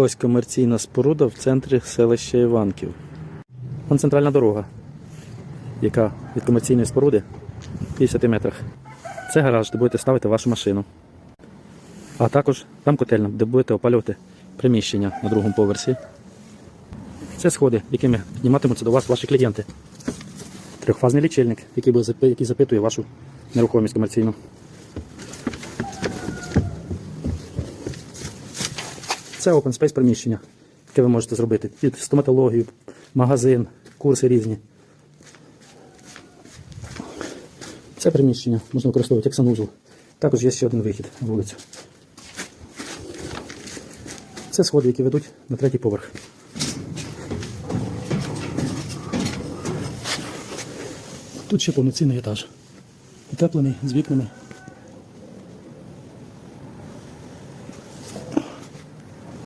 Ось комерційна споруда в центрі селища Іванків. Вон центральна дорога, яка від комерційної споруди в 50 метрах. Це гараж, де будете ставити вашу машину. А також там котельня, де будете опалювати приміщення на другому поверсі. Це сходи, якими підніматимуться до вас ваші клієнти. Трьохфазний лічильник, який запитує вашу нерухомість комерційну. Це open space приміщення, яке ви можете зробити під стоматологію, магазин, курси різні. Це приміщення можна використовувати як санузел. Також є ще один вихід на вулицю. Це сходи, які ведуть на третій поверх. Тут ще повноцінний етаж. Утеплений з вікнами